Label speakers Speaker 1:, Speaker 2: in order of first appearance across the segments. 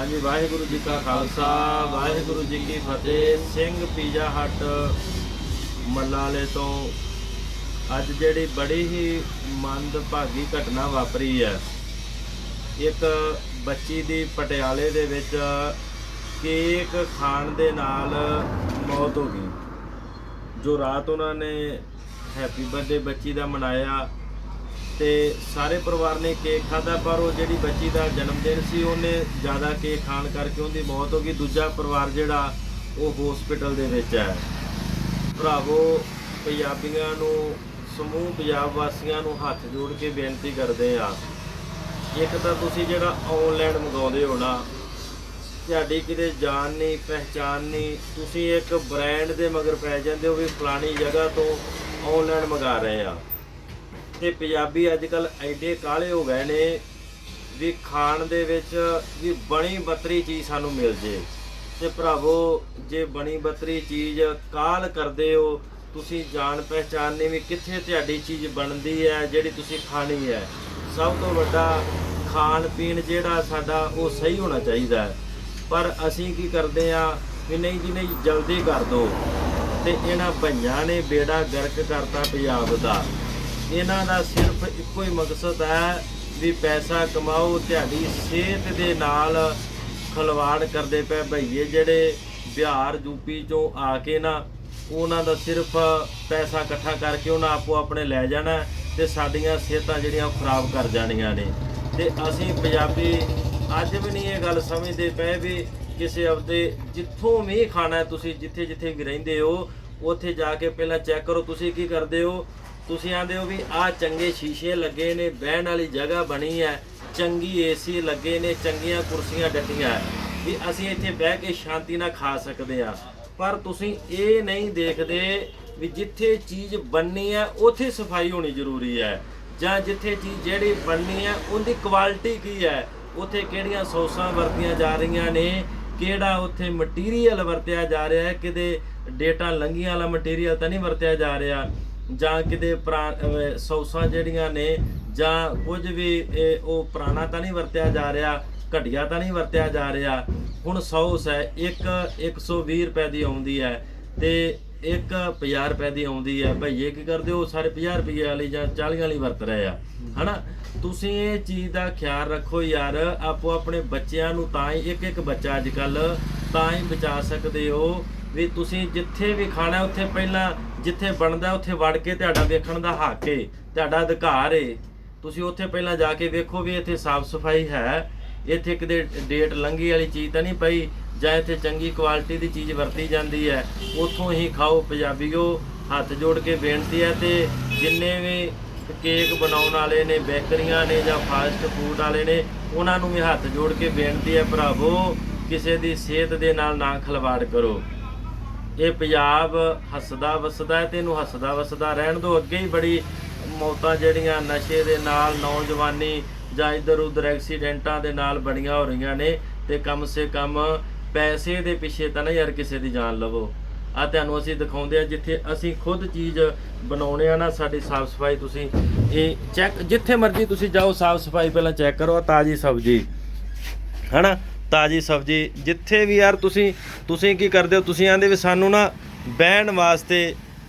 Speaker 1: ਹਾਂਜੀ, ਵਾਹਿਗੁਰੂ ਜੀ ਕਾ ਖਾਲਸਾ, ਵਾਹਿਗੁਰੂ ਜੀ ਕੀ ਫਤਿਹ। ਸਿੰਘ ਪੀਜ਼ਾ ਹੱਟ ਮੱਲਾਲੇ ਤੋਂ ਅੱਜ ਜਿਹੜੀ ਬੜੀ ਹੀ ਮੰਦਭਾਗੀ ਘਟਨਾ ਵਾਪਰੀ ਹੈ। ਇੱਕ ਬੱਚੀ ਦੀ ਪਟਿਆਲੇ ਦੇ ਵਿੱਚ ਕੇਕ ਖਾਣ ਦੇ ਨਾਲ ਮੌਤ ਹੋ ਗਈ। ਜੋ ਰਾਤ ਉਹਨਾਂ ਨੇ ਹੈਪੀ ਬਰਥਡੇ ਬੱਚੀ ਦਾ ਮਨਾਇਆ ਤੇ ਸਾਰੇ ਪਰਿਵਾਰ ਨੇ ਕੇਕ ਖਾਧਾ, ਪਰ ਉਹ ਜਿਹੜੀ ਬੱਚੀ ਦਾ ਜਨਮ ਦਿਨ ਸੀ, ਉਹਨੇ ਜ਼ਿਆਦਾ ਕੇਕ ਖਾਣ ਕਰਕੇ ਉਹਦੀ ਮੌਤ ਹੋ ਗਈ। ਦੂਜਾ ਪਰਿਵਾਰ ਜਿਹੜਾ, ਉਹ ਹਸਪੀਟਲ ਦੇ ਵਿੱਚ ਹੈ। ਭਰਾਵੋ, ਪੰਜਾਬੀਆਂ ਨੂੰ, ਸਮੂਹ ਪੰਜਾਬ ਵਾਸੀਆਂ ਨੂੰ ਹੱਥ ਜੋੜ ਕੇ ਬੇਨਤੀ ਕਰਦੇ ਆ, ਇੱਕ ਤਾਂ ਤੁਸੀਂ ਜਿਹੜਾ ਆਨਲਾਈਨ ਮੰਗਾਉਂਦੇ ਹੋ ਨਾ, ਤੁਹਾਡੀ ਕਿਤੇ ਜਾਣ ਨਹੀਂ ਪਹਿਚਾਨ ਨਹੀਂ, ਤੁਸੀਂ ਇੱਕ ਬ੍ਰਾਂਡ ਦੇ ਮਗਰ ਪੈ ਜਾਂਦੇ ਹੋ ਵੀ ਫਲਾਣੀ ਜਗ੍ਹਾ ਤੋਂ ਆਨਲਾਈਨ ਮੰਗਾ ਰਹੇ ਆ। ਤੇ ਪੰਜਾਬੀ ਅੱਜ ਕੱਲ ਐਡੇ ਕਾਲੇ ਹੋ ਗਏ ਨੇ ਵੀ ਖਾਣ ਦੇ ਵਿੱਚ ਵੀ ਬਣੀ ਬੱਤਰੀ ਚੀਜ਼ ਸਾਨੂੰ ਮਿਲ ਜੇ। ਤੇ ਭਰਾਵੋ, ਜੇ ਬਣੀ ਬੱਤਰੀ ਚੀਜ਼ ਕਾਲ ਕਰਦੇ ਹੋ, ਤੁਸੀਂ ਜਾਣ ਪਹਿਚਾਨ ਨਹੀਂ ਵੀ ਕਿੱਥੇ ਤੁਹਾਡੀ ਚੀਜ਼ ਬਣਦੀ ਹੈ, ਜਿਹੜੀ ਤੁਸੀਂ ਖਾਣੀ ਹੈ। ਸਭ ਤੋਂ ਵੱਡਾ ਖਾਣ ਪੀਣ ਜਿਹੜਾ ਸਾਡਾ ਉਹ ਸਹੀ ਹੋਣਾ ਚਾਹੀਦਾ ਹੈ। ਪਰ ਅਸੀਂ ਕੀ ਕਰਦੇ ਆ ਵੀ ਨਹੀਂ ਜੀ, ਨਹੀਂ, ਜਲਦੀ ਕਰ ਦੋ ਤੇ ਇਹਨਾਂ ਭਈਆਂ ਨੇ ਬੇੜਾ ਗਰਕ ਕਰਤਾ ਪੰਜਾਬ ਦਾ। ਇਹਨਾਂ ਦਾ ਸਿਰਫ ਇੱਕੋ ਹੀ ਮਕਸਦ ਹੈ ਵੀ ਪੈਸਾ ਕਮਾਓ ਤੁਹਾਡੀ ਸਿਹਤ ਦੇ ਨਾਲ ਖਲਵਾੜ ਕਰਦੇ ਪਏ ਭਈਏ ਜਿਹੜੇ ਬਿਹਾਰ ਯੂਪੀ ਚੋਂ ਆ ਕੇ ਨਾ, ਉਹਨਾਂ ਦਾ ਸਿਰਫ ਪੈਸਾ ਇਕੱਠਾ ਕਰਕੇ ਉਹਨਾਂ ਆਪੋ ਆਪਣੇ ਲੈ ਜਾਣਾ ਤੇ ਸਾਡੀਆਂ ਸਿਹਤਾਂ ਜਿਹੜੀਆਂ ਉਹ ਖਰਾਬ ਕਰ ਜਾਣੀਆਂ ਨੇ। ਤੇ ਅਸੀਂ ਪੰਜਾਬੀ ਅੱਜ ਵੀ ਨਹੀਂ ਇਹ ਗੱਲ ਸਮਝਦੇ ਪਏ ਵੀ ਕਿਸੇ ਆਪਦੇ ਜਿੱਥੋਂ ਵੀ ਖਾਣਾ ਤੁਸੀਂ ਜਿੱਥੇ ਜਿੱਥੇ ਵੀ ਰਹਿੰਦੇ ਹੋ, ਉੱਥੇ ਜਾ ਕੇ ਪਹਿਲਾਂ ਚੈੱਕ ਕਰੋ ਤੁਸੀਂ ਕੀ ਕਰਦੇ ਹੋ ਤੁਸੀਂ ਆਂਦੇ ਹੋ ਵੀ ਆਹ ਚੰਗੇ ਸ਼ੀਸ਼ੇ ਲੱਗੇ ਨੇ, ਬਹਿਣ ਵਾਲੀ ਜਗ੍ਹਾ ਬਣੀ ਹੈ, ਚੰਗੀ ਏਸੀ ਲੱਗੇ ਨੇ, ਚੰਗੀਆਂ ਕੁਰਸੀਆਂ ਡੱਟੀਆਂ ਵੀ ਅਸੀਂ ਇੱਥੇ ਬਹਿ ਕੇ ਸ਼ਾਂਤੀ ਨਾਲ ਖਾ ਸਕਦੇ ਆ ਪਰ ਤੁਸੀਂ ਇਹ ਨਹੀਂ ਦੇਖਦੇ ਵੀ ਜਿੱਥੇ ਚੀਜ਼ ਬਣਨੀ ਹੈ, ਉੱਥੇ ਸਫ਼ਾਈ ਹੋਣੀ ਜ਼ਰੂਰੀ ਹੈ। ਜਾਂ ਜਿੱਥੇ ਚੀਜ਼ ਜਿਹੜੀ ਬਣਨੀ ਹੈ, ਉਹਦੀ ਕੁਆਲਿਟੀ ਕੀ ਹੈ? ਉੱਥੇ ਕਿਹੜੀਆਂ ਸੌਸਾਂ ਵਰਤੀਆਂ ਜਾ ਰਹੀਆਂ ਨੇ? ਕਿਹੜਾ ਉੱਥੇ ਮਟੀਰੀਅਲ ਵਰਤਿਆ ਜਾ ਰਿਹਾ ਹੈ? ਕਿਤੇ ਡੇਟਾ ਲੰਘੀਆਂ ਵਾਲਾ ਮਟੀਰੀਅਲ ਤਾਂ ਨਹੀਂ ਵਰਤਿਆ ਜਾ ਰਿਹਾ। ਜਾਂ ਕਿਤੇ ਪੁਰਾ- ਸੌਸਾਂ ਜਿਹੜੀਆਂ ਨੇ, ਜਾਂ ਕੁਝ ਵੀ, ਇਹ ਉਹ ਪੁਰਾਣਾ ਤਾਂ ਨਹੀਂ ਵਰਤਿਆ ਜਾ ਰਿਹਾ, ਘਟੀਆ ਤਾਂ ਨਹੀਂ ਵਰਤਿਆ ਜਾ ਰਿਹਾ। ਹੁਣ ਸੌਸ ਹੈ, ਇੱਕ 120 ਰੁਪਏ ਦੀ ਆਉਂਦੀ ਹੈ ਤੇ ਇੱਕ 50 ਰੁਪਏ ਦੀ ਆਉਂਦੀ ਹੈ। ਭਈਏ ਕੀ ਕਰਦੇ ਹੋ? ਸਾਰੇ 50 ਰੁਪਏ ਵਾਲੀ ਜਾਂ 40 ਵਾਲੀ ਵਰਤ ਰਹੇ ਆ। ਹਨਾ? ਤੁਸੀਂ ਇਹ ਚੀਜ਼ ਦਾ ਖਿਆਲ ਰੱਖੋ ਯਾਰ ਆਪੋ ਆਪਣੇ ਬੱਚਿਆਂ ਨੂੰ ਤਾਂ ਹੀ ਇੱਕ ਇੱਕ ਬੱਚਾ ਅੱਜ ਕੱਲ ਤਾਂ ਹੀ ਬਚਾ ਸਕਦੇ ਹੋ। ਵੀ ਤੁਸੀਂ ਜਿੱਥੇ ਵੀ ਖਾਣਾ ਉੱਥੇ ਪਹਿਲਾਂ ਜਿੱਥੇ ਬਣਦਾ ਉੱਥੇ ਵੜ ਕੇ ਤੁਹਾਡਾ ਵੇਖਣ ਦਾ ਹੱਕ ਏ, ਤੁਹਾਡਾ ਅਧਿਕਾਰ ਏ। ਤੁਸੀਂ ਉੱਥੇ ਪਹਿਲਾਂ ਜਾ ਕੇ ਵੇਖੋ ਵੀ ਇੱਥੇ ਸਾਫ਼ ਸਫ਼ਾਈ ਹੈ। ਇੱਥੇ ਕਿਤੇ ਡੇਟ ਲੰਘੀ ਵਾਲੀ ਚੀਜ਼ ਤਾਂ ਨਹੀਂ ਪਈ, ਜਾਂ ਇੱਥੇ ਚੰਗੀ ਕੁਆਲਿਟੀ ਦੀ ਚੀਜ਼ ਵਰਤੀ ਜਾਂਦੀ ਹੈ। ਉੱਥੋਂ ਹੀ ਖਾਓ ਪੰਜਾਬੀਓ, ਹੱਥ ਜੋੜ ਕੇ ਬੇਨਤੀ ਹੈ ਤੇ ਜਿੰਨੇ ਵੀ ਕੇਕ ਬਣਾਉਣ ਵਾਲੇ ਨੇ, ਬੇਕਰੀਆਂ ਨੇ ਜਾਂ ਫਾਸਟ ਫੂਡ ਵਾਲੇ ਨੇ, ਉਹਨਾਂ ਨੂੰ ਵੀ ਹੱਥ ਜੋੜ ਕੇ ਬੇਨਤੀ ਹੈ ਭਰਾਵੋ, ਕਿਸੇ ਦੀ ਸਿਹਤ ਦੇ ਨਾਲ ਨਾ ਖਿਲਵਾੜ ਕਰੋ। ਇਹ ਪੰਜਾਬ ਹੱਸਦਾ ਵਸਦਾ ਹੈ ਤੇ ਇਹਨੂੰ ਹੱਸਦਾ ਵਸਦਾ ਰਹਿਣ ਦੋ। ਅੱਗੇ ਹੀ ਬੜੀ ਮੌਤਾਂ ਜਿਹੜੀਆਂ ਨਸ਼ੇ ਦੇ ਨਾਲ, ਨੌਜਵਾਨੀ ਜਾਂ ਇਧਰ ਉਧਰ ਐਕਸੀਡੈਂਟਾਂ ਦੇ ਨਾਲ ਬੜੀਆਂ ਹੋ ਰਹੀਆਂ ਨੇ ਤੇ ਕਮ ਸੇ ਕਮ ਪੈਸੇ ਦੇ ਪਿੱਛੇ ਤਾਂ ਨਾ ਯਾਰ ਕਿਸੇ ਦੀ ਜਾਨ ਲਵੋ। ਆ ਤੁਹਾਨੂੰ ਅਸੀਂ ਦਿਖਾਉਂਦੇ ਆ ਜਿੱਥੇ ਅਸੀਂ ਖੁਦ ਚੀਜ਼ ਬਣਾਉਣੇ ਆ ਨਾ, ਸਾਡੀ ਸਾਫ਼ ਸਫ਼ਾਈ ਤੁਸੀਂ ਇਹ ਚੈੱਕ ਜਿੱਥੇ ਮਰਜ਼ੀ ਤੁਸੀਂ ਜਾਓ, ਸਾਫ਼ ਸਫ਼ਾਈ ਪਹਿਲਾਂ ਚੈੱਕ ਕਰੋ ਤਾਜ਼ੀ ਸਬਜ਼ੀ। ਹਨਾ? ਤਾਜੀ ਸਬਜ਼ੀ ਜਿੱਥੇ ਵੀ ਯਾਰ ਤੁਸੀਂ ਤੁਸੀਂ ਕੀ ਕਰਦੇ ਹੋ? ਤੁਸੀਂ ਆਂਦੇ ਵੀ ਸਾਨੂੰ ਨਾ ਬਹਿਣ ਵਾਸਤੇ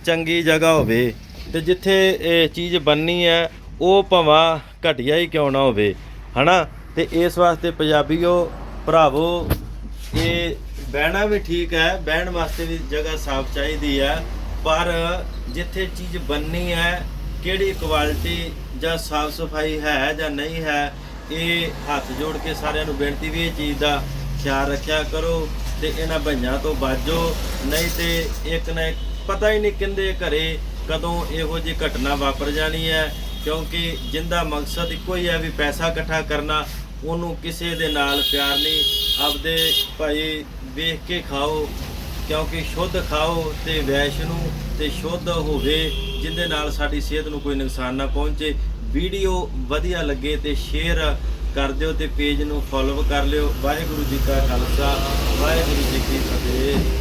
Speaker 1: ਚੰਗੀ ਜਗ੍ਹਾ ਹੋਵੇ ਤੇ ਜਿੱਥੇ ਇਹ ਚੀਜ਼ ਬੰਨੀ ਹੈ, ਉਹ ਭਵਾ ਘਟੀਆ ਹੀ ਕਿਉਂ ਨਾ ਹੋਵੇ, ਹਨਾ? ਤੇ ਇਸ ਵਾਸਤੇ ਪੰਜਾਬੀਓ, ਭਰਾਵੋ, ਇਹ ਬਹਿਣਾ ਵੀ ਠੀਕ ਹੈ, ਬਹਿਣ ਵਾਸਤੇ ਵੀ ਜਗ੍ਹਾ ਸਾਫ਼ ਚਾਹੀਦੀ ਹੈ, ਪਰ ਜਿੱਥੇ ਚੀਜ਼ ਬੰਨੀ ਹੈ, ਕਿਹੜੀ ਕੁਆਲਿਟੀ ਜਾਂ ਸਾਫ਼ ਸਫ਼ਾਈ ਹੈ ਜਾਂ ਨਹੀਂ ਹੈ, ਇਹ ਹੱਥ ਜੋੜ ਕੇ ਸਾਰਿਆਂ ਨੂੰ ਬੇਨਤੀ ਵੀ ਇਹ ਚੀਜ਼ ਦਾ ਖਿਆਲ ਰੱਖਿਆ ਕਰੋ। ਤੇ ਇਹਨਾਂ ਭਈਆਂ ਤੋਂ ਬਾਜੋ, ਨਹੀਂ ਤੇ ਇੱਕ ਨਾ ਪਤਾ ਹੀ ਨਹੀਂ ਕਿੰਦੇ ਘਰੇ ਕਦੋਂ ਇਹੋ ਜਿਹੀ ਘਟਨਾ ਵਾਪਰ ਜਾਣੀ ਹੈ, ਕਿਉਂਕਿ ਜਿੰਦਾ ਮਕਸਦ ਇੱਕੋ ਹੀ ਹੈ ਵੀ ਪੈਸਾ ਇਕੱਠਾ ਕਰਨਾ, ਉਹਨੂੰ ਕਿਸੇ ਦੇ ਨਾਲ ਪਿਆਰ ਨਹੀਂ, ਆਪਦੇ ਭਾਈ ਵੇਖ ਕੇ ਖਾਓ, ਕਿਉਂਕਿ ਸ਼ੁੱਧ ਖਾਓ ਤੇ ਵੈਸ਼ਨੂੰ ਤੇ ਸ਼ੁੱਧ ਹੋਵੇ ਜਿਹਦੇ ਨਾਲ ਸਾਡੀ ਸਿਹਤ ਨੂੰ ਕੋਈ ਨੁਕਸਾਨ ਨਾ ਪਹੁੰਚੇ। ਵੀਡੀਓ ਵਧੀਆ ਲੱਗੇ ਤੇ ਸ਼ੇਅਰ ਕਰ ਦਿਓ ਤੇ ਪੇਜ ਨੂੰ ਫੋਲੋ ਕਰ ਲਿਓ। ਵਾਹਿਗੁਰੂ ਜੀ ਕਾ ਖਾਲਸਾ, ਵਾਹਿਗੁਰੂ ਜੀ ਕੀ ਫਤਿਹ।